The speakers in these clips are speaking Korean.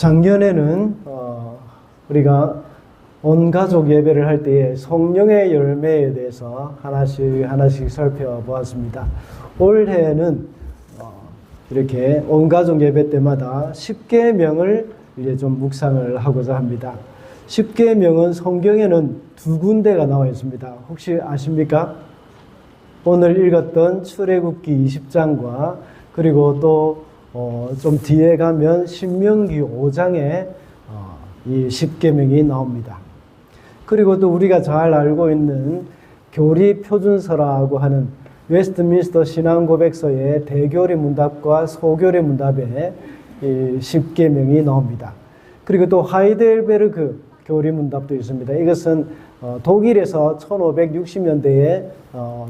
작년에는 어, 우리가 온 가족 예배를 할 때에 성령의 열매에 대해서 하나씩 하나씩 살펴보았습니다. 올해는 어, 이렇게 온 가족 예배 때마다 10계명을 이제 좀 묵상을 하고자 합니다. 10계명은 성경에는 두 군데가 나와 있습니다. 혹시 아십니까? 오늘 읽었던 출애굽기 20장과 그리고 또 어, 좀 뒤에 가면 신명기 5장에 어, 이 10계명이 나옵니다. 그리고 또 우리가 잘 알고 있는 교리 표준서라고 하는 웨스트민스터 신앙 고백서의 대교리 문답과 소교리 문답에 이 10계명이 나옵니다. 그리고 또 하이델베르그 교리 문답도 있습니다. 이것은 어, 독일에서 1560년대에 어,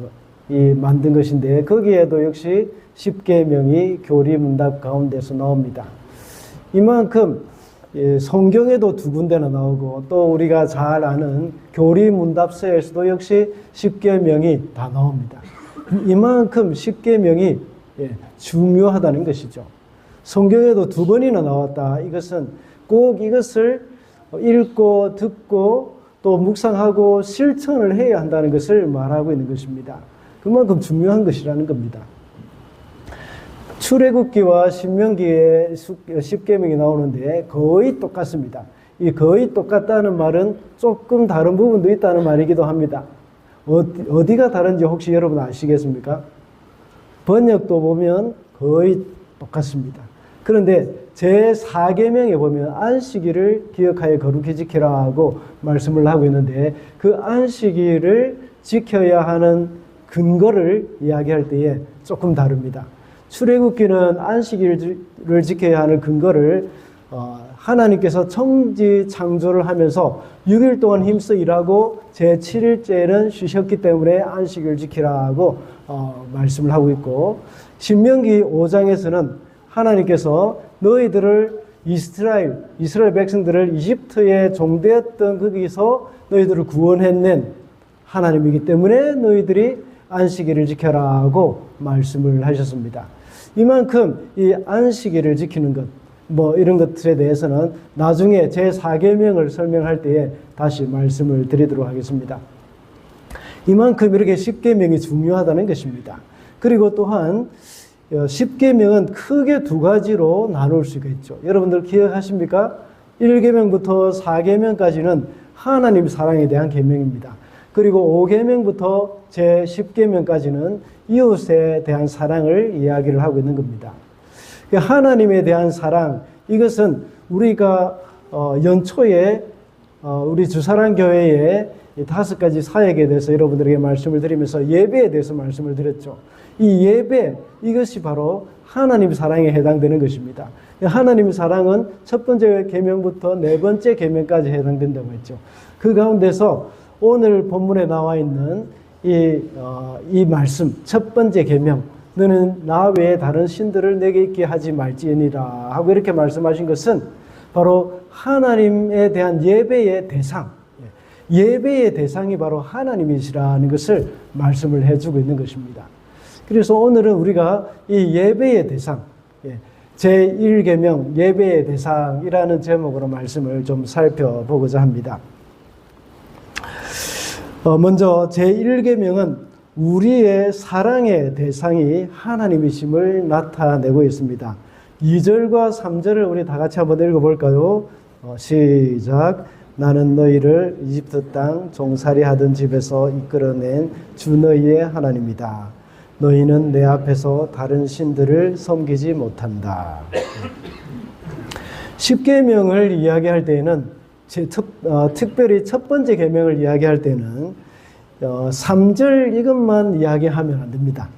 이 만든 것인데 거기에도 역시 10계명이 교리 문답 가운데서 나옵니다. 이만큼 예, 성경에도 두 군데나 나오고 또 우리가 잘 아는 교리 문답서에서도 역시 10계명이 다 나옵니다. 이만큼 10계명이 예, 중요하다는 것이죠. 성경에도 두 번이나 나왔다. 이것은 꼭 이것을 읽고 듣고 또 묵상하고 실천을 해야 한다는 것을 말하고 있는 것입니다. 그만큼 중요한 것이라는 겁니다. 출애굽기와 신명기에 10계명이 나오는데 거의 똑같습니다. 이 거의 똑같다는 말은 조금 다른 부분도 있다는 말이기도 합니다. 어디, 어디가 다른지 혹시 여러분 아시겠습니까? 번역도 보면 거의 똑같습니다. 그런데 제 4계명에 보면 안식일을 기억하여 거룩히 지키라 하고 말씀을 하고 있는데 그 안식일을 지켜야 하는 근거를 이야기할 때에 조금 다릅니다. 출애굽기는 안식일을 지켜야 하는 근거를 어, 하나님께서 청지 창조를 하면서 6일 동안 힘써 일하고 제 7일째는 쉬셨기 때문에 안식을 지키라고 어, 말씀을 하고 있고 신명기 5장에서는 하나님께서 너희들을 이스라엘 이스라엘 백성들을 이집트에 종되었던 거기서 너희들을 구원해낸 하나님이기 때문에 너희들이 안식일을 지켜라고 말씀을 하셨습니다. 이만큼 이 안식일을 지키는 것, 뭐 이런 것들에 대해서는 나중에 제 4계명을 설명할 때에 다시 말씀을 드리도록 하겠습니다. 이만큼 이렇게 10계명이 중요하다는 것입니다. 그리고 또한 10계명은 크게 두 가지로 나눌 수가 있죠. 여러분들 기억하십니까? 1계명부터 4계명까지는 하나님 사랑에 대한 계명입니다. 그리고 5계명부터 제 10계명까지는 이웃에 대한 사랑을 이야기를 하고 있는 겁니다. 하나님에 대한 사랑 이것은 우리가 어, 연초에 어, 우리 주사랑 교회에 다섯 가지 사역에 대해서 여러분들에게 말씀을 드리면서 예배에 대해서 말씀을 드렸죠. 이 예배 이것이 바로 하나님 사랑에 해당되는 것입니다. 하나님 사랑은 첫 번째 계명부터 네 번째 계명까지 해당된다고 했죠. 그 가운데서 오늘 본문에 나와 있는 이, 어, 이 말씀, 첫 번째 계명, 너는 나 외에 다른 신들을 내게 있게 하지 말지니라 하고 이렇게 말씀하신 것은 바로 하나님에 대한 예배의 대상, 예배의 대상이 바로 하나님이시라는 것을 말씀을 해주고 있는 것입니다. 그래서 오늘은 우리가 이 예배의 대상, 예, 제1계명 예배의 대상이라는 제목으로 말씀을 좀 살펴보고자 합니다. 어, 먼저 제1계명은 우리의 사랑의 대상이 하나님이심을 나타내고 있습니다. 2절과 3절을 우리 다 같이 한번 읽어볼까요? 어, 시작. 나는 너희를 이집트 땅 종살이 하던 집에서 이끌어낸 주 너희의 하나님이다. 너희는 내 앞에서 다른 신들을 섬기지 못한다. 10계명을 이야기할 때에는 제 특, 어, 특별히 첫 번째 계명을 이야기할 때는 어, 3절 이것만 이야기하면 안 됩니다.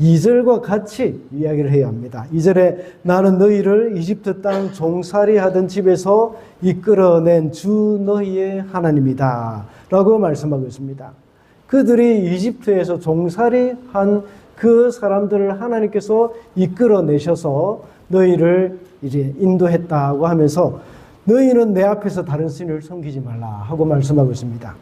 2절과 같이 이야기를 해야 합니다. 2절에 나는 너희를 이집트 땅 종살이 하던 집에서 이끌어낸 주 너희의 하나님이다. 라고 말씀하고 있습니다. 그들이 이집트에서 종살이 한 그 사람들을 하나님께서 이끌어내셔서 너희를 이제 인도했다고 하면서 너희는 내 앞에서 다른 신을 섬기지 말라 하고 말씀하고 있습니다.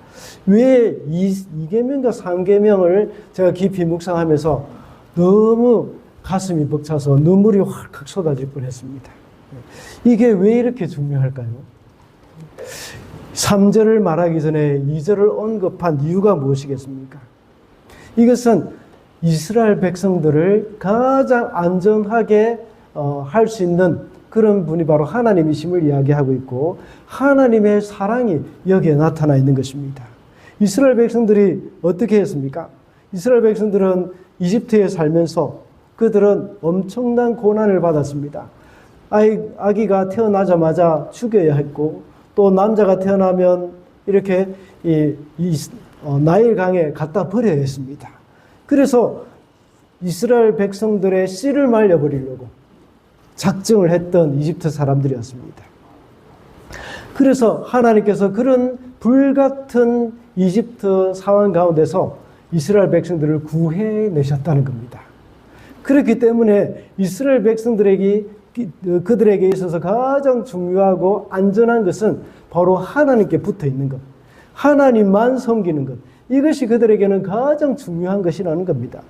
왜 2계명과 3계명을 제가 깊이 묵상하면서 너무 가슴이 벅차서 눈물이 확확 쏟아질 뻔했습니다. 이게 왜 이렇게 중요할까요? 3절을 말하기 전에 2절을 언급한 이유가 무엇이겠습니까? 이것은 이스라엘 백성들을 가장 안전하게 어, 할수 있는 그런 분이 바로 하나님이심을 이야기하고 있고 하나님의 사랑이 여기에 나타나 있는 것입니다. 이스라엘 백성들이 어떻게 했습니까? 이스라엘 백성들은 이집트에 살면서 그들은 엄청난 고난을 받았습니다. 아이, 아기가 태어나자마자 죽여야 했고 또 남자가 태어나면 이렇게 이, 이 어, 나일강에 갖다 버려야 했습니다. 그래서 이스라엘 백성들의 씨를 말려버리려고 작정을 했던 이집트 사람들이었습니다. 그래서 하나님께서 그런 불같은 이집트 상황 가운데서 이스라엘 백성들을 구해내셨다는 겁니다. 그렇기 때문에 이스라엘 백성들에게 그들에게 있어서 가장 중요하고 안전한 것은 바로 하나님께 붙어 있는 것. 하나님만 섬기는 것. 이것이 그들에게는 가장 중요한 것이라는 겁니다.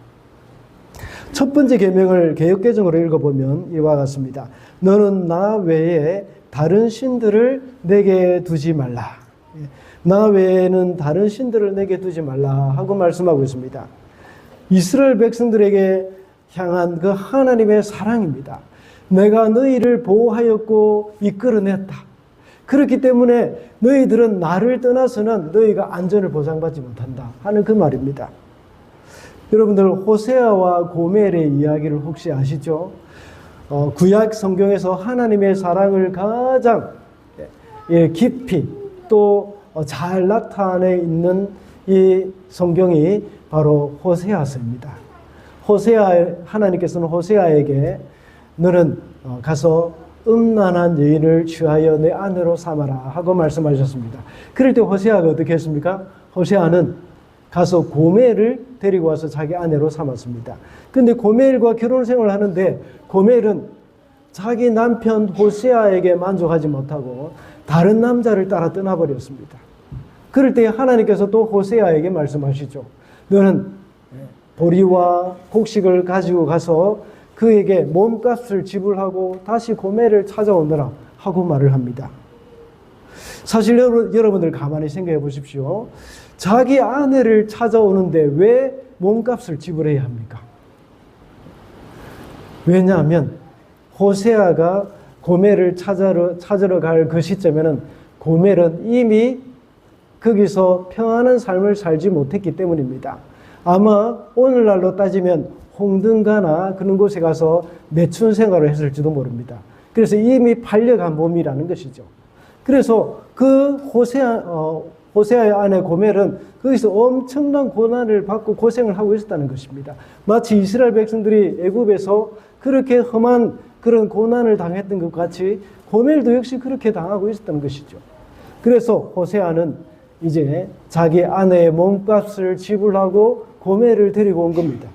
첫 번째 계명을 개혁개정으로 읽어보면 이와 같습니다. 너는 나 외에 다른 신들을 내게 두지 말라. 나 외에는 다른 신들을 내게 두지 말라 하고 말씀하고 있습니다. 이스라엘 백성들에게 향한 그 하나님의 사랑입니다. 내가 너희를 보호하였고 이끌어냈다. 그렇기 때문에 너희들은 나를 떠나서는 너희가 안전을 보장받지 못한다 하는 그 말입니다. 여러분들 호세아와 고멜의 이야기를 혹시 아시죠? 어, 구약 성경에서 하나님의 사랑을 가장 예, 깊이 또 잘 나타내 있는 이 성경이 바로 호세아서입니다. 호세아 하나님께서는 호세아에게 너는 어, 가서 음란한 여인을 취하여 내 아내로 삼아라 하고 말씀하셨습니다. 그럴 때 호세아가 어떻게 했습니까? 호세아는 가서 고멜을 데리고 와서 자기 아내로 삼았습니다. 근데 고멜과 결혼 생활을 하는데 고멜은 자기 남편 호세아에게 만족하지 못하고 다른 남자를 따라 떠나버렸습니다. 그럴 때 하나님께서 또 호세아에게 말씀하시죠. 너는 보리와 곡식을 가지고 가서 그에게 몸값을 지불하고 다시 고매를 찾아오느라 하고 말을 합니다. 사실 여러분들 가만히 생각해 보십시오. 자기 아내를 찾아오는데 왜 몸값을 지불해야 합니까? 왜냐하면 호세아가 고멜을 찾으러, 찾으러 갈 그 시점에는 고멜은 이미 거기서 평안한 삶을 살지 못했기 때문입니다. 아마 오늘날로 따지면 홍등가나 그런 곳에 가서 매춘 생활을 했을지도 모릅니다. 그래서 이미 팔려간 몸이라는 것이죠. 그래서 그 호세아, 어, 호세아의 아내 고멜은 거기서 엄청난 고난을 받고 고생을 하고 있었다는 것입니다. 마치 이스라엘 백성들이 애굽에서 그렇게 험한 그런 고난을 당했던 것 같이 고멜도 역시 그렇게 당하고 있었던 것이죠. 그래서 호세아는 이제 자기 아내의 몸값을 지불하고 고멜을 데리고 온 겁니다.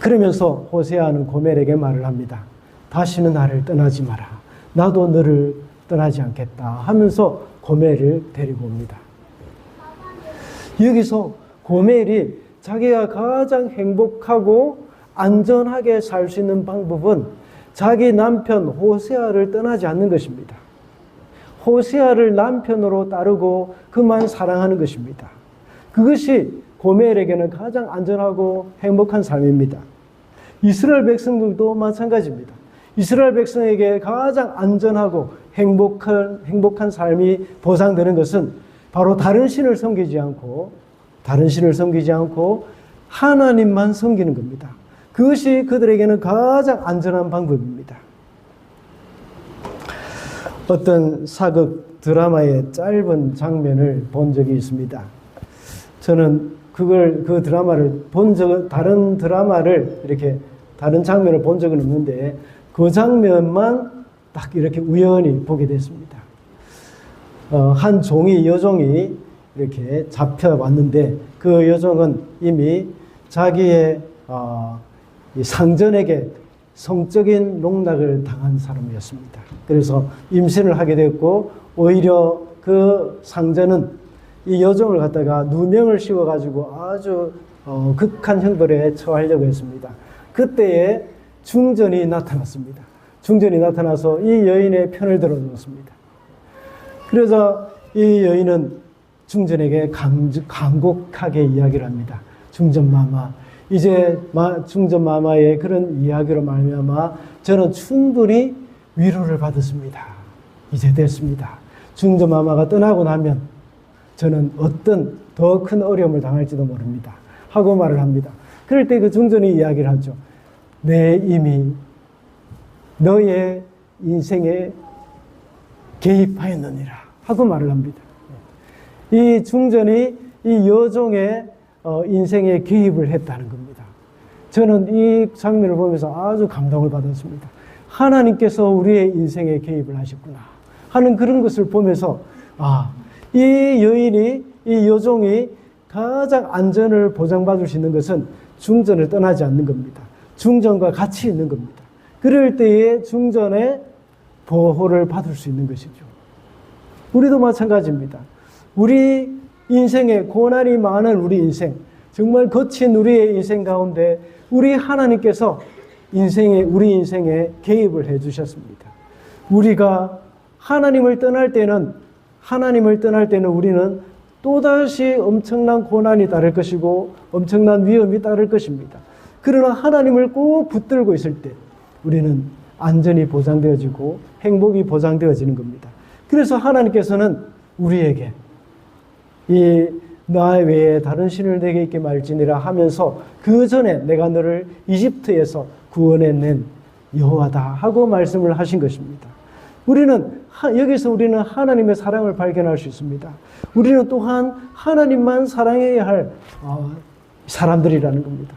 그러면서 호세아는 고멜에게 말을 합니다. 다시는 나를 떠나지 마라. 나도 너를 떠나지 않겠다 하면서 고멜을 데리고 옵니다. 여기서 고멜이 자기가 가장 행복하고 안전하게 살 수 있는 방법은 자기 남편 호세아를 떠나지 않는 것입니다. 호세아를 남편으로 따르고 그만 사랑하는 것입니다. 그것이 고멜에게는 가장 안전하고 행복한 삶입니다. 이스라엘 백성들도 마찬가지입니다. 이스라엘 백성에게 가장 안전하고 행복한, 행복한 삶이 보상되는 것은 바로 다른 신을 섬기지 않고, 다른 신을 섬기지 않고 하나님만 섬기는 겁니다. 그것이 그들에게는 가장 안전한 방법입니다. 어떤 사극 드라마의 짧은 장면을 본 적이 있습니다. 저는 그걸 그 드라마를 본 적, 다른 드라마를 이렇게 다른 장면을 본 적은 없는데 그 장면만 딱 이렇게 우연히 보게 됐습니다. 어, 한 종이 여종이 이렇게 잡혀왔는데 그 여종은 이미 자기의 어, 상전에게 성적인 농락을 당한 사람이었습니다. 그래서 임신을 하게 됐고 오히려 그 상전은 이 여종을 갖다가 누명을 씌워가지고 아주 어, 극한 형벌에 처하려고 했습니다. 그때에 중전이 나타났습니다. 중전이 나타나서 이 여인의 편을 들어놓습니다. 그래서 이 여인은 중전에게 강, 간곡하게 이야기를 합니다. 중전 마마, 이제 마, 중전 마마의 그런 이야기로 말미암아 저는 충분히 위로를 받았습니다. 이제 됐습니다. 중전 마마가 떠나고 나면 저는 어떤 더 큰 어려움을 당할지도 모릅니다. 하고 말을 합니다. 그럴 때 그 중전이 이야기를 하죠. 내 이미 너의 인생에 개입하였느니라 하고 말을 합니다. 이 중전이 이 여종의 어, 인생에 개입을 했다는 겁니다. 저는 이 장면을 보면서 아주 감동을 받았습니다. 하나님께서 우리의 인생에 개입을 하셨구나 하는 그런 것을 보면서 아, 이 여인이 이 여종이 가장 안전을 보장받을 수 있는 것은 중전을 떠나지 않는 겁니다. 중전과 같이 있는 겁니다. 그럴 때에 중전의 보호를 받을 수 있는 것이죠. 우리도 마찬가지입니다. 우리 인생에 고난이 많은 우리 인생, 정말 거친 우리의 인생 가운데 우리 하나님께서 인생에, 우리 인생에 개입을 해 주셨습니다. 우리가 하나님을 떠날 때는, 하나님을 떠날 때는 우리는 또다시 엄청난 고난이 따를 것이고 엄청난 위험이 따를 것입니다. 그러나 하나님을 꼭 붙들고 있을 때 우리는 안전이 보장되어지고 행복이 보장되어지는 겁니다. 그래서 하나님께서는 우리에게 이 나 외에 다른 신을 내게 있게 말지니라 하면서 그 전에 내가 너를 이집트에서 구원해낸 여호와다 하고 말씀을 하신 것입니다. 우리는 여기서 우리는 하나님의 사랑을 발견할 수 있습니다. 우리는 또한 하나님만 사랑해야 할 어, 사람들이라는 겁니다.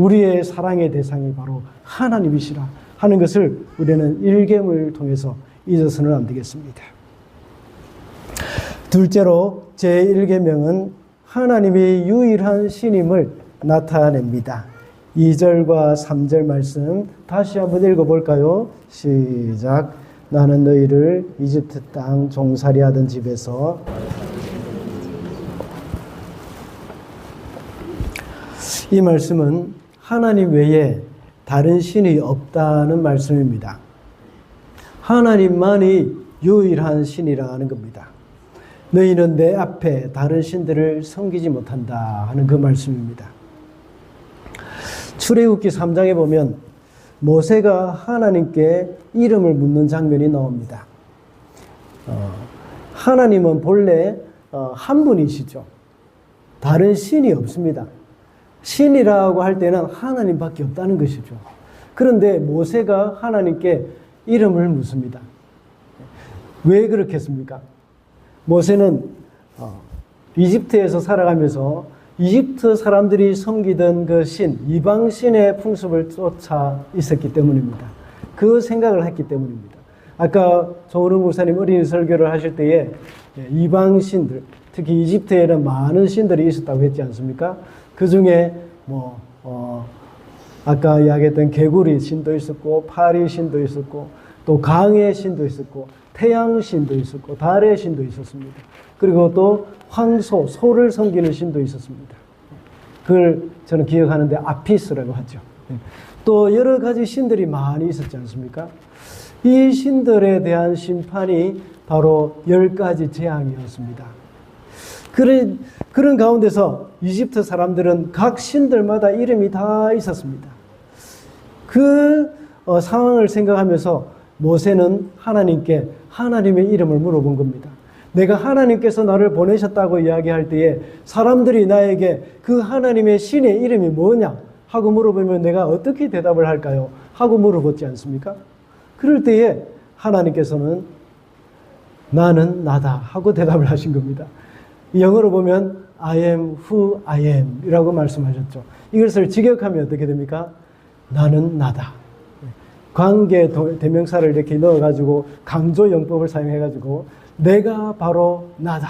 우리의 사랑의 대상이 바로 하나님이시라 하는 것을 우리는 일gem을 통해서 잊어서는 안 되겠습니다. 둘째로 제1계명은 하나님의 유일한 신임을 나타냅니다. 2절과 3절 말씀 다시 한번 읽어볼까요? 시작. 나는 너희를 이집트 땅 종살이 하던 집에서 이 말씀은 하나님 외에 다른 신이 없다는 말씀입니다. 하나님만이 유일한 신이라는 겁니다. 너희는 내 앞에 다른 신들을 섬기지 못한다 하는 그 말씀입니다. 출애굽기 3장에 보면 모세가 하나님께 이름을 묻는 장면이 나옵니다. 어, 하나님은 본래 어, 한 분이시죠. 다른 신이 없습니다. 신이라고 할 때는 하나님밖에 없다는 것이죠. 그런데 모세가 하나님께 이름을 묻습니다. 왜 그렇겠습니까? 모세는 어, 이집트에서 살아가면서 이집트 사람들이 섬기던 그 신, 이방 신의 풍습을 쫓아 있었기 때문입니다. 그 생각을 했기 때문입니다. 아까 정우름 목사님 어린이 설교를 하실 때에 이방 신들, 특히 이집트에는 많은 신들이 있었다고 했지 않습니까? 그 중에 뭐, 어, 아까 이야기했던 개구리 신도 있었고, 파리 신도 있었고, 또 강의 신도 있었고, 태양 신도 있었고, 달의 신도 있었습니다. 그리고 또 황소, 소를 섬기는 신도 있었습니다. 그걸 저는 기억하는데 아피스라고 하죠. 또 여러 가지 신들이 많이 있었지 않습니까? 이 신들에 대한 심판이 바로 열 가지 재앙이었습니다. 그런, 그런 가운데서 이집트 사람들은 각 신들마다 이름이 다 있었습니다. 그 어, 상황을 생각하면서 모세는 하나님께 하나님의 이름을 물어본 겁니다. 내가 하나님께서 나를 보내셨다고 이야기할 때에 사람들이 나에게 그 하나님의 신의 이름이 뭐냐 하고 물어보면 내가 어떻게 대답을 할까요? 하고 물어보지 않습니까? 그럴 때에 하나님께서는 나는 나다 하고 대답을 하신 겁니다. 영어로 보면 I am who I am 이라고 말씀하셨죠. 이것을 직역하면 어떻게 됩니까? 나는 나다. 관계 대명사를 이렇게 넣어가지고 강조 영법을 사용해가지고 내가 바로 나다.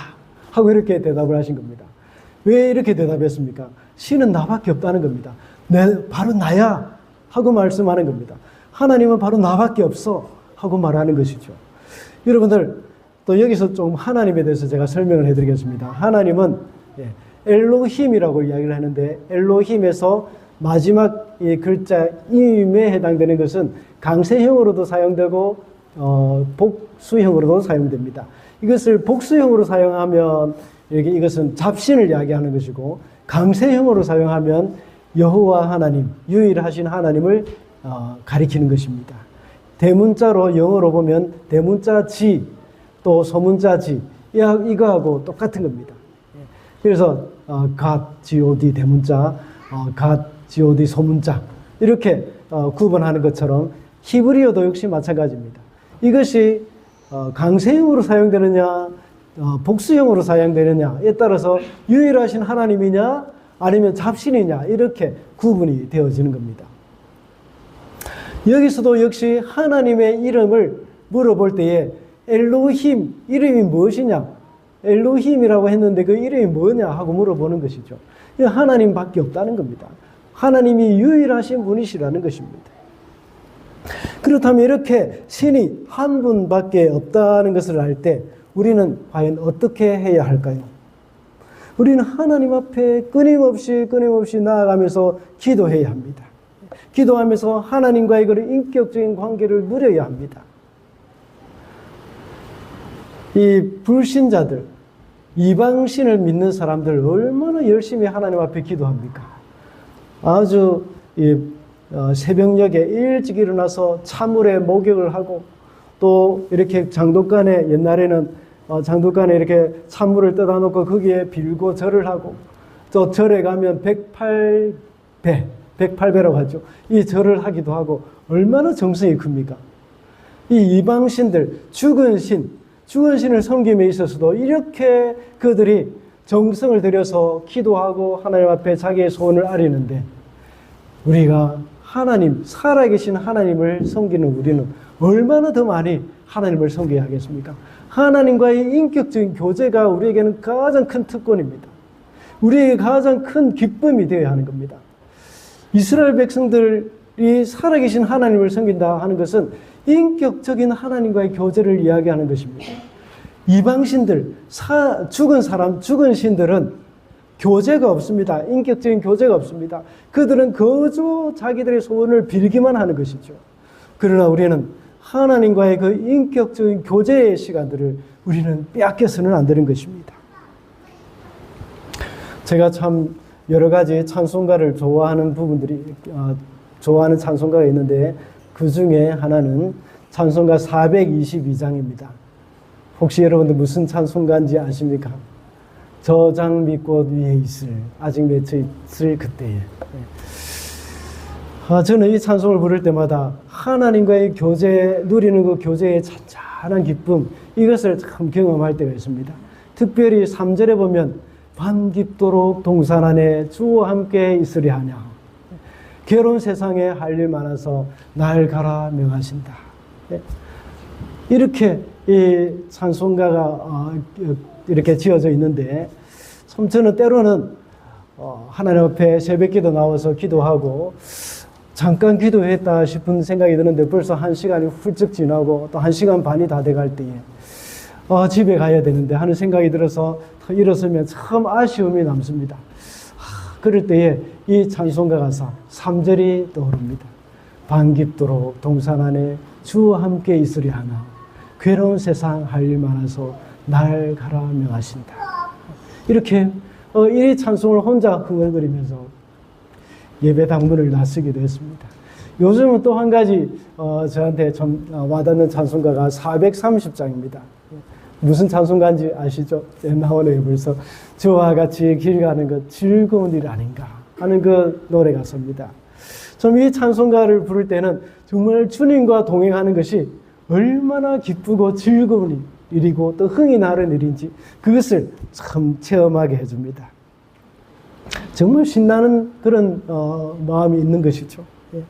하고 이렇게 대답을 하신 겁니다. 왜 이렇게 대답했습니까? 신은 나밖에 없다는 겁니다. 내, 바로 나야. 하고 말씀하는 겁니다. 하나님은 바로 나밖에 없어. 하고 말하는 것이죠. 여러분들, 또 여기서 좀 하나님에 대해서 제가 설명을 해드리겠습니다. 하나님은 예, 엘로힘이라고 이야기를 하는데, 엘로힘에서 마지막 이 글자 임에 해당되는 것은 강세형으로도 사용되고 어, 복수형으로도 사용됩니다. 이것을 복수형으로 사용하면 이렇게 이것은 잡신을 이야기하는 것이고 강세형으로 사용하면 여호와 하나님 유일하신 하나님을 어, 가리키는 것입니다. 대문자로 영어로 보면 대문자 지 또 소문자 지 이하- 이거하고 똑같은 겁니다. 예. 그래서 어, God, God 대문자, 어, God, God 소문자 이렇게 어, 구분하는 것처럼 히브리어도 역시 마찬가지입니다. 이것이 어, 강세형으로 사용되느냐, 어, 복수형으로 사용되느냐에 따라서 유일하신 하나님이냐, 아니면 잡신이냐 이렇게 구분이 되어지는 겁니다. 여기서도 역시 하나님의 이름을 물어볼 때에 엘로힘 이름이 무엇이냐? 엘로힘이라고 했는데 그 이름이 뭐냐 하고 물어보는 것이죠. 이 하나님밖에 없다는 겁니다. 하나님이 유일하신 분이시라는 것입니다. 그렇다면 이렇게 신이 한 분밖에 없다는 것을 알 때 우리는 과연 어떻게 해야 할까요? 우리는 하나님 앞에 끊임없이 끊임없이 나아가면서 기도해야 합니다. 기도하면서 하나님과의 그 인격적인 관계를 누려야 합니다. 이 불신자들, 이방신을 믿는 사람들 얼마나 열심히 하나님 앞에 기도합니까? 아주 이 어, 새벽녘에 일찍 일어나서 차물에 목욕을 하고 또 이렇게 장독간에 옛날에는 어, 장독간에 이렇게 찬물을 떠다 놓고 거기에 빌고 절을 하고 또 절에 가면 108배, 108배라고 하죠. 이 절을 하기도 하고 얼마나 정성이 큽니까? 이 이방신들, 죽은 신, 죽은 신을 섬김에 있어서도 이렇게 그들이 정성을 들여서 기도하고 하나님 앞에 자기의 소원을 아리는데 우리가 하나님, 살아계신 하나님을 섬기는 우리는 얼마나 더 많이 하나님을 섬겨야 하겠습니까? 하나님과의 인격적인 교제가 우리에게는 가장 큰 특권입니다. 우리에게 가장 큰 기쁨이 되어야 하는 겁니다. 이스라엘 백성들 이 살아계신 하나님을 섬긴다 하는 것은 인격적인 하나님과의 교제를 이야기하는 것입니다. 이방신들, 사, 죽은 사람, 죽은 신들은 교제가 없습니다. 인격적인 교제가 없습니다. 그들은 거저 자기들의 소원을 빌기만 하는 것이죠. 그러나 우리는 하나님과의 그 인격적인 교제의 시간들을 우리는 빼앗겨서는 안 되는 것입니다. 제가 참 여러 가지 찬송가를 좋아하는 부분들이 어, 좋아하는 찬송가가 있는데 그 중에 하나는 찬송가 422장입니다. 혹시 여러분들 무슨 찬송가인지 아십니까? 저 장미꽃 위에 있을 아직 맺혀 있을 그때에 아, 저는 이 찬송을 부를 때마다 하나님과의 교제 누리는 그 교제의 잔잔한 기쁨 이것을 참 경험할 때가 있습니다. 특별히 3절에 보면 밤 깊도록 동산 안에 주와 함께 있으리 하냐 괴로운 세상에 할 일 많아서 날 가라 명하신다. 예. 이렇게 이 찬송가가 어, 이렇게 지어져 있는데 참 저는 때로는 어, 하나님 앞에 새벽기도 나와서 기도하고 잠깐 기도했다 싶은 생각이 드는데 벌써 한 시간이 훌쩍 지나고 또 한 시간 반이 다 돼갈 때에 어, 집에 가야 되는데 하는 생각이 들어서 일어서면 참 아쉬움이 남습니다. 하, 그럴 때에 이 찬송가 가사 3절이 떠오릅니다. 반깁도록 동산 안에 주와 함께 있으리 하나 괴로운 세상 할 일 많아서 날 가라 명하신다. 이렇게 어, 이 찬송을 혼자 흥얼거리면서 예배 당문을 나서기도 했습니다. 요즘은 또 한 가지 어, 저한테 좀 어, 와닿는 찬송가가 430장입니다. 무슨 찬송가인지 아시죠? 네, 나오네요 벌써. 저와 같이 길 가는 것 즐거운 일 아닌가 하는 그 노래 가사입니다. 좀 이 찬송가를 부를 때는 정말 주님과 동행하는 것이 얼마나 기쁘고 즐거운 일이고 또 흥이 나는 일인지 그것을 참 체험하게 해줍니다. 정말 신나는 그런 어, 마음이 있는 것이죠. 예.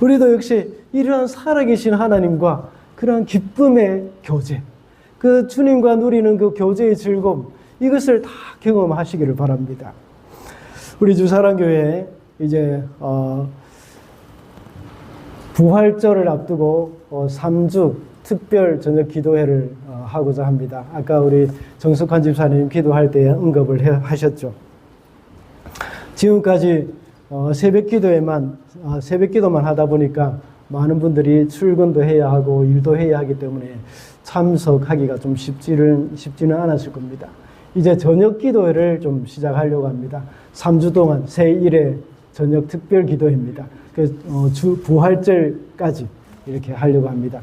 우리도 역시 이러한 살아계신 하나님과 그러한 기쁨의 교제, 그 주님과 누리는 그 교제의 즐거움, 이것을 다 경험하시기를 바랍니다. 우리 주사랑교회 이제 어, 부활절을 앞두고 어, 3주 특별 저녁 기도회를 어, 하고자 합니다. 아까 우리 정숙환 집사님 기도할 때 언급을 해, 하셨죠. 지금까지 어, 새벽 기도에만 아, 새벽 기도만 하다 보니까 많은 분들이 출근도 해야 하고 일도 해야 하기 때문에 참석하기가 좀 쉽지는 쉽지는 않았을 겁니다. 이제 저녁 기도회를 좀 시작하려고 합니다. 3주 동안 새 1회 저녁 특별 기도회입니다. 그 어, 주 부활절까지 이렇게 하려고 합니다.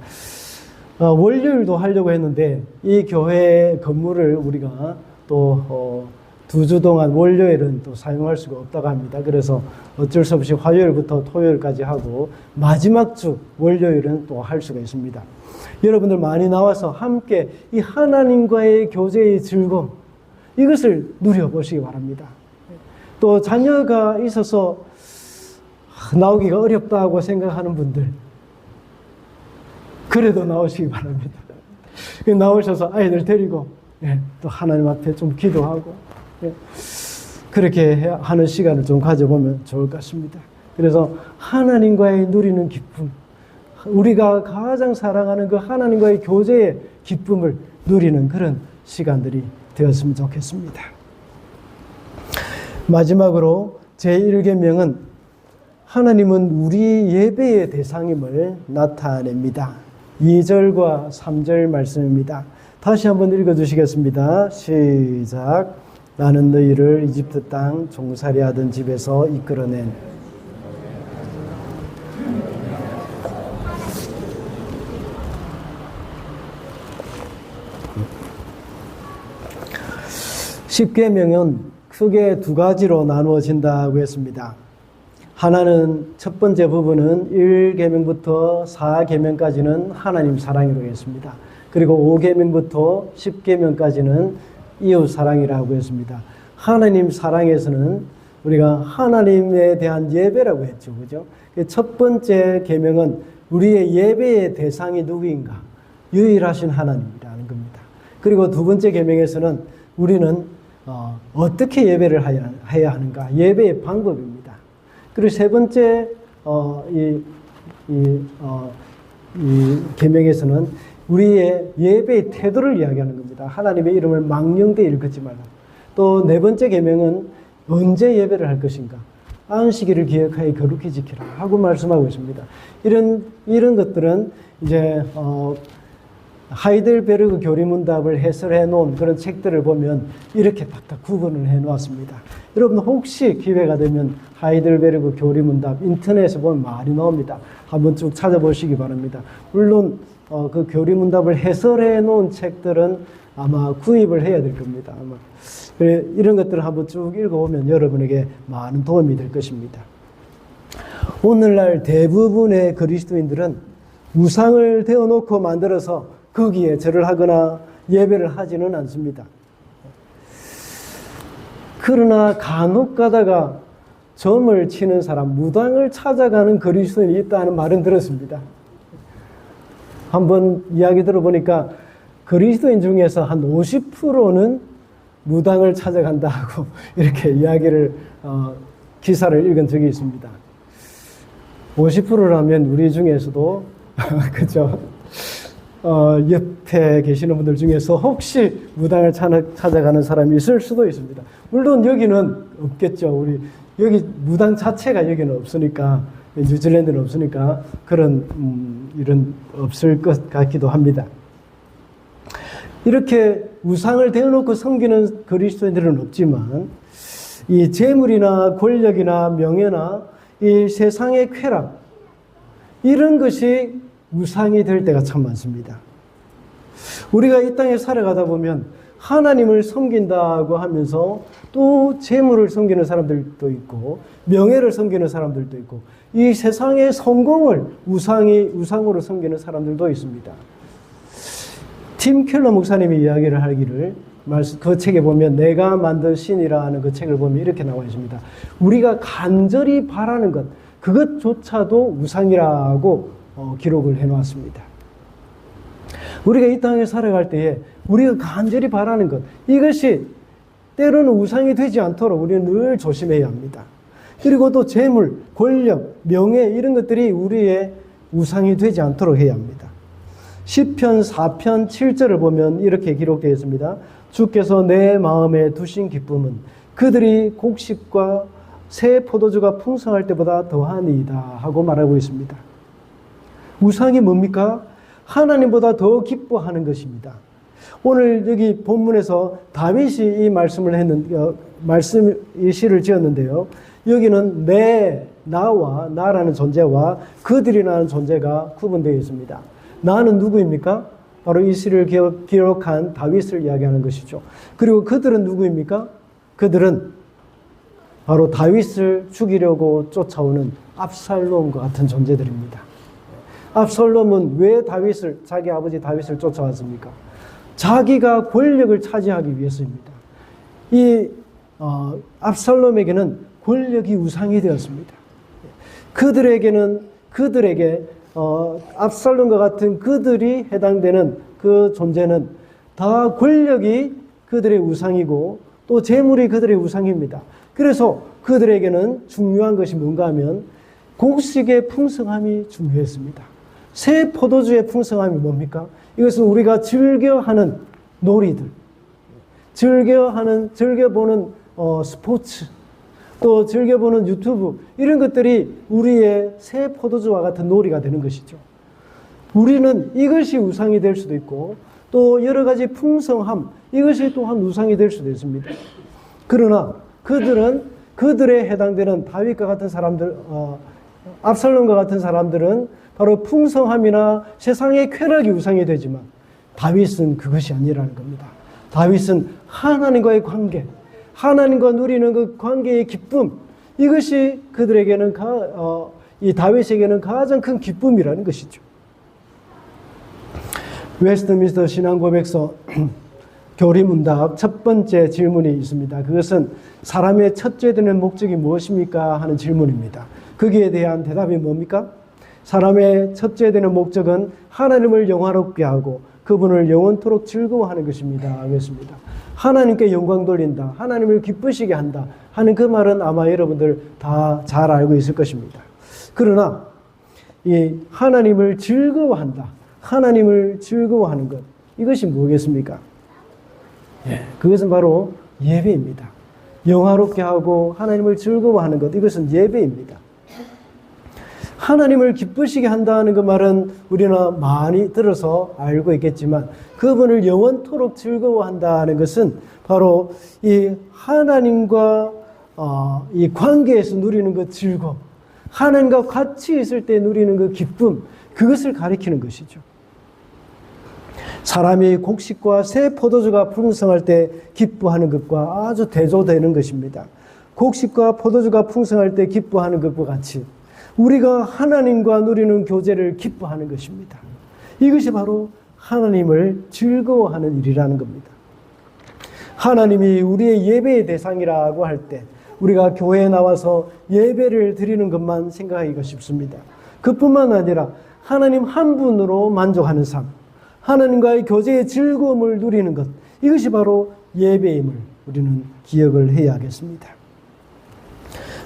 어, 월요일도 하려고 했는데 이 교회 건물을 우리가 또 어, 두주 동안 월요일은 또 사용할 수가 없다고 합니다. 그래서 어쩔 수 없이 화요일부터 토요일까지 하고 마지막 주 월요일은 또 할 수가 있습니다. 여러분들 많이 나와서 함께 이 하나님과의 교제의 즐거움 이것을 누려보시기 바랍니다. 또 자녀가 있어서 나오기가 어렵다고 생각하는 분들 그래도 나오시기 바랍니다. 나오셔서 아이들 데리고 예, 또 하나님 앞에 좀 기도하고 예, 그렇게 하는 시간을 좀 가져보면 좋을 것 같습니다. 그래서 하나님과의 누리는 기쁨, 우리가 가장 사랑하는 그 하나님과의 교제의 기쁨을 누리는 그런 시간들이 되었으면 좋겠습니다. 마지막으로 제1계명은 하나님은 우리 예배의 대상임을 나타냅니다. 2절과 3절 말씀입니다. 다시 한번 읽어 주시겠습니다. 시작. 나는 너희를 이집트 땅 종살이 하던 집에서 이끌어낸 십계명은 크게 두 가지로 나누어진다고 했습니다. 하나는 첫 번째 부분은 1계명부터 4계명까지는 하나님 사랑이라고 했습니다. 그리고 5계명부터 10계명까지는 이웃 사랑이라고 했습니다. 하나님 사랑에서는 우리가 하나님에 대한 예배라고 했죠. 그죠? 그첫 번째 계명은 우리의 예배의 대상이 누구인가? 유일하신 하나님이라는 겁니다. 그리고 두 번째 계명에서는 우리는 어, 떻게 예배를 해야 하는가? 예배의 방법입니다. 그리고 세 번째 어, 이, 이, 어, 이 계명에서는 우리의 예배의 태도를 이야기하는 겁니다. 하나님의 이름을 망령되 읽지 말라. 또 네 번째 계명은 언제 예배를 할 것인가? 안식일을 기억하여 거룩히 지키라 하고 말씀하고 있습니다. 이런 이런 것들은 이제 어, 하이델베르그 교리문답을 해설해 놓은 그런 책들을 보면 이렇게 딱딱 구분을 해 놓았습니다. 여러분 혹시 기회가 되면 하이델베르그 교리문답 인터넷에 보면 많이 나옵니다. 한번 쭉 찾아보시기 바랍니다. 물론 어, 그 교리문답을 해설해 놓은 책들은 아마 구입을 해야 될 겁니다. 아마 이런 것들을 한번 쭉 읽어보면 여러분에게 많은 도움이 될 것입니다. 오늘날 대부분의 그리스도인들은 우상을 대어놓고 만들어서 거기에 절을 하거나 예배를 하지는 않습니다. 그러나 간혹 가다가 점을 치는 사람, 무당을 찾아가는 그리스도인이 있다는 말은 들었습니다. 한번 이야기 들어보니까 그리스도인 중에서 한 50%는 무당을 찾아간다고 이렇게 이야기를 어, 기사를 읽은 적이 있습니다. 50%라면 우리 중에서도 그죠? 어, 옆에 계시는 분들 중에서 혹시 무당을 찾아가는 사람이 있을 수도 있습니다. 물론 여기는 없겠죠. 우리 여기 무당 자체가 여기는 없으니까 뉴질랜드는 없으니까 그런 음, 이런 없을 것 같기도 합니다. 이렇게 우상을 대놓고 섬기는 그리스도인들은 없지만 이 재물이나 권력이나 명예나 이 세상의 쾌락 이런 것이 우상이 될 때가 참 많습니다. 우리가 이 땅에 살아가다 보면 하나님을 섬긴다고 하면서 또 재물을 섬기는 사람들도 있고 명예를 섬기는 사람들도 있고 이 세상의 성공을 우상이 우상으로 섬기는 사람들도 있습니다. 팀 켈러 목사님이 이야기를 하기를 그 책에 보면 내가 만든 신이라는 그 책을 보면 이렇게 나와 있습니다. 우리가 간절히 바라는 것 그것조차도 우상이라고 어, 기록을 해놓았습니다. 우리가 이 땅에 살아갈 때에 우리가 간절히 바라는 것 이것이 때로는 우상이 되지 않도록 우리는 늘 조심해야 합니다. 그리고 또 재물, 권력, 명예 이런 것들이 우리의 우상이 되지 않도록 해야 합니다. 10편 4편 7절을 보면 이렇게 기록되어 있습니다. 주께서 내 마음에 두신 기쁨은 그들이 곡식과 새 포도주가 풍성할 때보다 더하니이다 하고 말하고 있습니다. 우상이 뭡니까? 하나님보다 더 기뻐하는 것입니다. 오늘 여기 본문에서 다윗이 이 말씀을 했는 어, 말씀 이 시를 지었는데요. 여기는 내 나와 나라는 존재와 그들이라는 존재가 구분되어 있습니다. 나는 누구입니까? 바로 이 시를 기록- 기록한 다윗을 이야기하는 것이죠. 그리고 그들은 누구입니까? 그들은 바로 다윗을 죽이려고 쫓아오는 압살롬과 같은 존재들입니다. 압살롬은 왜 다윗을 자기 아버지 다윗을 쫓아왔습니까? 자기가 권력을 차지하기 위해서입니다. 이 어, 압살롬에게는 권력이 우상이 되었습니다. 그들에게는 그들에게 어, 압살롬과 같은 그들이 해당되는 그 존재는 다 권력이 그들의 우상이고 또 재물이 그들의 우상입니다. 그래서 그들에게는 중요한 것이 뭔가 하면 곡식의 풍성함이 중요했습니다. 새 포도주의 풍성함이 뭡니까? 이것은 우리가 즐겨하는 놀이들, 즐겨하는 즐겨보는 어, 스포츠, 또 즐겨보는 유튜브 이런 것들이 우리의 새 포도주와 같은 놀이가 되는 것이죠. 우리는 이것이 우상이 될 수도 있고 또 여러 가지 풍성함 이것이 또한 우상이 될 수도 있습니다. 그러나 그들은 그들에 해당되는 다윗과 같은 사람들, 어, 압살롬과 같은 사람들은 바로 풍성함이나 세상의 쾌락이 우상이 되지만 다윗은 그것이 아니라는 겁니다. 다윗은 하나님과의 관계, 하나님과 누리는 그 관계의 기쁨, 이것이 그들에게는 가, 어, 이 다윗에게는 가장 큰 기쁨이라는 것이죠. 웨스트민스터 신앙고백서 교리문답 첫 번째 질문이 있습니다. 그것은 사람의 첫째 되는 목적이 무엇입니까? 하는 질문입니다. 거기에 대한 대답이 뭡니까? 사람의 첫째 되는 목적은 하나님을 영화롭게 하고 그분을 영원토록 즐거워하는 것입니다. 그랬습니다. 하나님께 영광 돌린다. 하나님을 기쁘시게 한다. 하는 그 말은 아마 여러분들 다 잘 알고 있을 것입니다. 그러나 이 하나님을 즐거워한다. 하나님을 즐거워하는 것. 이것이 뭐겠습니까? 예, 그것은 바로 예배입니다. 영화롭게 하고 하나님을 즐거워하는 것. 이것은 예배입니다. 하나님을 기쁘시게 한다는 그 말은 우리는 많이 들어서 알고 있겠지만 그분을 영원토록 즐거워한다는 것은 바로 이 하나님과 어, 이 관계에서 누리는 그 즐거움, 하나님과 같이 있을 때 누리는 그 기쁨, 그것을 가리키는 것이죠. 사람이 곡식과 새 포도주가 풍성할 때 기뻐하는 것과 아주 대조되는 것입니다. 곡식과 포도주가 풍성할 때 기뻐하는 것과 같이 우리가 하나님과 누리는 교제를 기뻐하는 것입니다. 이것이 바로 하나님을 즐거워하는 일이라는 겁니다. 하나님이 우리의 예배의 대상이라고 할 때 우리가 교회에 나와서 예배를 드리는 것만 생각하기가 쉽습니다. 그뿐만 아니라 하나님 한 분으로 만족하는 삶, 하나님과의 교제의 즐거움을 누리는 것, 이것이 바로 예배임을 우리는 기억을 해야 하겠습니다.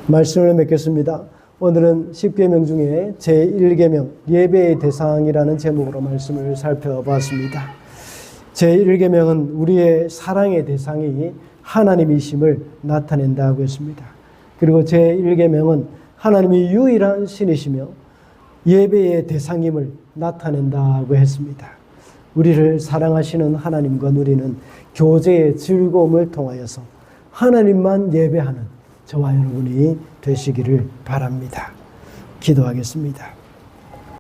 말씀을 맺겠습니다. 오늘은 10계명 중에 제1계명 예배의 대상이라는 제목으로 말씀을 살펴봤습니다. 제1계명은 우리의 사랑의 대상이 하나님이심을 나타낸다고 했습니다. 그리고 제1계명은 하나님이 유일한 신이시며 예배의 대상임을 나타낸다고 했습니다. 우리를 사랑하시는 하나님과 누리는 교제의 즐거움을 통하여서 하나님만 예배하는 저와 여러분이 되시기를 바랍니다. 기도하겠습니다.